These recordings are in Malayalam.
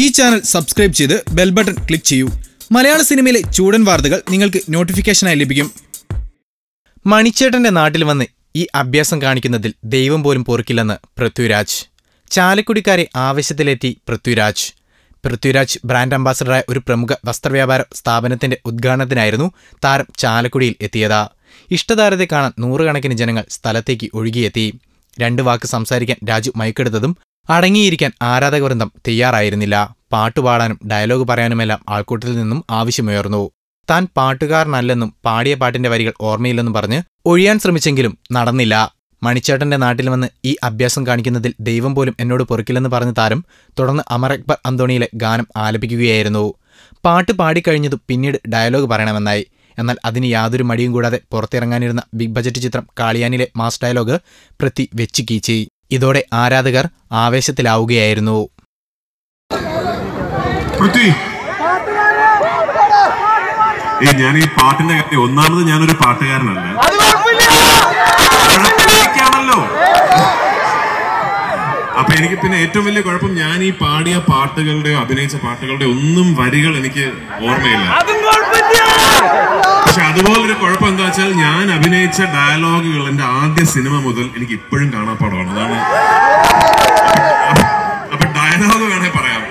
ഈ ചാനൽ സബ്സ്ക്രൈബ് ചെയ്ത് ബെൽ ബട്ടൺ ക്ലിക്ക് ചെയ്യൂ. മലയാള സിനിമയിലെ ചൂടൻ വാർത്തകൾ നിങ്ങൾക്ക് നോട്ടിഫിക്കേഷനായി ലഭിക്കും. മണിച്ചേട്ടന്റെ നാട്ടിൽ വന്ന് ഈ അഭ്യാസം കാണിക്കുന്നതിൽ ദൈവം പോലും പൊറുക്കില്ലെന്ന് പൃഥ്വിരാജ്. ചാലക്കുടിക്കാരെ ആവശ്യത്തിലെത്തി പൃഥ്വിരാജ്. പൃഥ്വിരാജ് ബ്രാൻഡ് അംബാസഡറായ ഒരു പ്രമുഖ വസ്ത്രവ്യാപാര സ്ഥാപനത്തിന്റെ ഉദ്ഘാടനത്തിനായിരുന്നു താരം ചാലക്കുടിയിൽ എത്തിയത്. ഇഷ്ടതാരത്തെ കാണാൻ നൂറുകണക്കിന് ജനങ്ങൾ സ്ഥലത്തേക്ക് ഒഴുകിയെത്തി. രണ്ട് വാക്ക് സംസാരിക്കാൻ രാജു മയക്കെടുത്തതും അടങ്ങിയിരിക്കാൻ ആരാധകവൃന്ദം തയ്യാറായിരുന്നില്ല. പാട്ടുപാടാനും ഡയലോഗ് പറയാനുമെല്ലാം ആൾക്കൂട്ടത്തിൽ നിന്നും ആവശ്യമുയർന്നു. താൻ പാട്ടുകാരനല്ലെന്നും പാടിയ പാട്ടിന്റെ വരികൾ ഓർമ്മയില്ലെന്നും പറഞ്ഞ് ഒഴിയാൻ ശ്രമിച്ചെങ്കിലും നടന്നില്ല. മണിച്ചേട്ടന്റെ നാട്ടിൽ വന്ന് ഈ അഭ്യാസം കാണിക്കുന്നതിൽ ദൈവം പോലും എന്നോട് പൊറുക്കില്ലെന്ന് പറഞ്ഞ താരം തുടർന്ന് അമർ അക്ബർ അന്തോണിയിലെ ഗാനം ആലപിക്കുകയായിരുന്നു. പാട്ട് പാടിക്കഴിഞ്ഞതും പിന്നീട് ഡയലോഗ് പറയണമെന്നായി. എന്നാൽ അതിന് യാതൊരു മടിയും കൂടാതെ പുറത്തിറങ്ങാനിരുന്ന ബിഗ് ബജറ്റ് ചിത്രം കാളിയാനിലെ മാസ് ഡയലോഗ് പ്രതി വെച്ച് കീച്ചി. ഇതോടെ ആരാധകർ ആവേശത്തിലാവുകയായിരുന്നു. ഞാൻ ഈ പാട്ടിന്റെ കാര്യം ഒന്നാമത് ഞാനൊരു പാട്ടുകാരനല്ല. അപ്പൊ എനിക്ക് പിന്നെ ഏറ്റവും വലിയ കുഴപ്പം ഞാൻ ഈ പാടിയ പാട്ടുകളുടെയോ അഭിനയിച്ച പാട്ടുകളുടെയോ ഒന്നും വരികൾ എനിക്ക് ഓർമ്മയില്ല. പക്ഷെ അതുപോലൊരു കുഴപ്പം വെച്ചാൽ ഞാൻ അഭിനയിച്ച ഡയലോഗുകൾ എന്റെ ആദ്യ സിനിമ മുതൽ എനിക്ക് ഇപ്പോഴും കാണാപ്പാടമാണ് അതാണ് അപ്പൊ ഡയലോഗ് വേണേ പറയാം?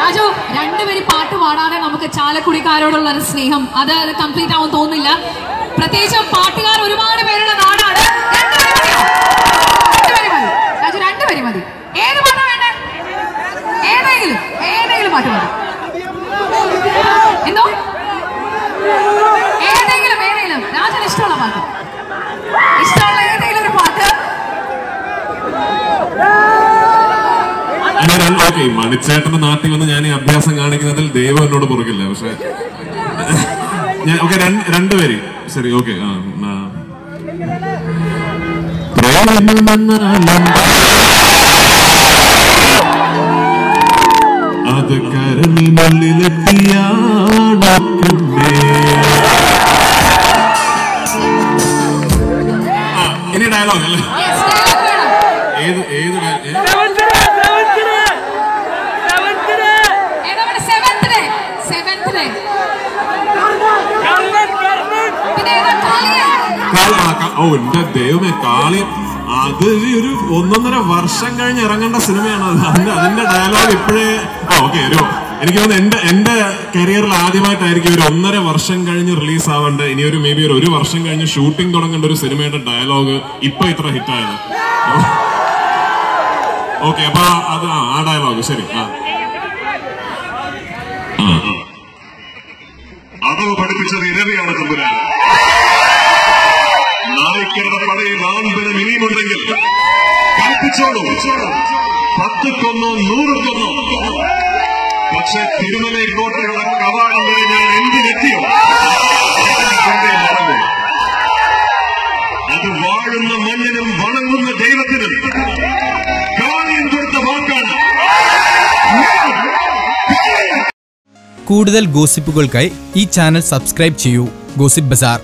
രാജു രണ്ടുപേരും പാട്ട് പാടാതെ നമുക്ക് ചാലക്കുടിക്കാരോടുള്ള ഒരു സ്നേഹം. അത് കംപ്ലീറ്റ് ആവാൻ തോന്നുന്നില്ല. പ്രത്യേകിച്ച് പാട്ടുകാർ ഒരുപാട് പേരുടെ നാടാണ്. രണ്ടുപേരും മതി. രാജു രണ്ടുപേര് മതി. ഏത് പാട്ടാ വേണ്ടത് ഏതെങ്കിലും ഏതെങ്കിലും പാട്ട് മതി എന്തോ ഏതെങ്കിലും ഏതെങ്കിലും രാജന് ഇഷ്ടമുള്ള പാട്ട് ഇഷ്ടമുള്ള ഏതെങ്കിലും ഒരു പാട്ട് ഞാൻ ഓക്കെ മണിച്ചേട്ടന്റെ നാട്ടിൽ വന്ന് ഞാൻ ഈ അഭ്യാസം കാണിക്കുന്നതിൽ ദൈവം എന്നോട് പുറകില്ല പക്ഷെ. ഞാൻ ഓക്കെ രണ്ടുപേര്. ശരി ഓക്കെ ആ അത് കരളിനുള്ളിലെത്തിയാണ് ഓ ദൈവമേ കാളി. അത് ഒരു ഒന്നൊന്നര വർഷം കഴിഞ്ഞ് ഇറങ്ങേണ്ട സിനിമയാണ് അത്. അതിന്റെ അതിന്റെ ഡയലോഗ് ഇപ്പോഴേ ഓക്കെ ഒരു എനിക്ക് തോന്നുന്നു എന്റെ എന്റെ കരിയറിൽ ആദ്യമായിട്ടായിരിക്കും ഒരു ഒന്നര വർഷം കഴിഞ്ഞ് റിലീസ് ആവേണ്ട ഇനി ഒരു മേ ബി ഒരു ഒരു വർഷം കഴിഞ്ഞ് ഷൂട്ടിംഗ് തുടങ്ങേണ്ട ഒരു സിനിമയുടെ ഡയലോഗ് ഇപ്പൊ ഇത്ര ഹിറ്റായത് ഓക്കെ അപ്പൊ അത് ആ, ഡയലോഗ് ശരി ആ. അതവ് പഠിപ്പിച്ചത് ഇരവിയാണ് തമ്പുരാൻ. പടയിൽ ആൺബലം ഇനിയുമുണ്ടെങ്കിൽ കൽപ്പിച്ചോളൂ. പത്ത് കൊന്നോ നൂറ് കൊന്നോ പക്ഷെ തിരുമലൈ കോട്ടയുടെ കവാടം വരെ ഞാൻ എന്തിനെത്തിയോ? അത് വാഴുന്ന മണ്ണിനും വണങ്ങുന്ന ദൈവത്തിനും കാര്യം കൊടുത്ത വാക്കാണ്. കൂടുതൽ ഗോസിപ്പുകൾക്കായി ഈ ചാനൽ സബ്സ്ക്രൈബ് ചെയ്യൂ. Gossip bazaar.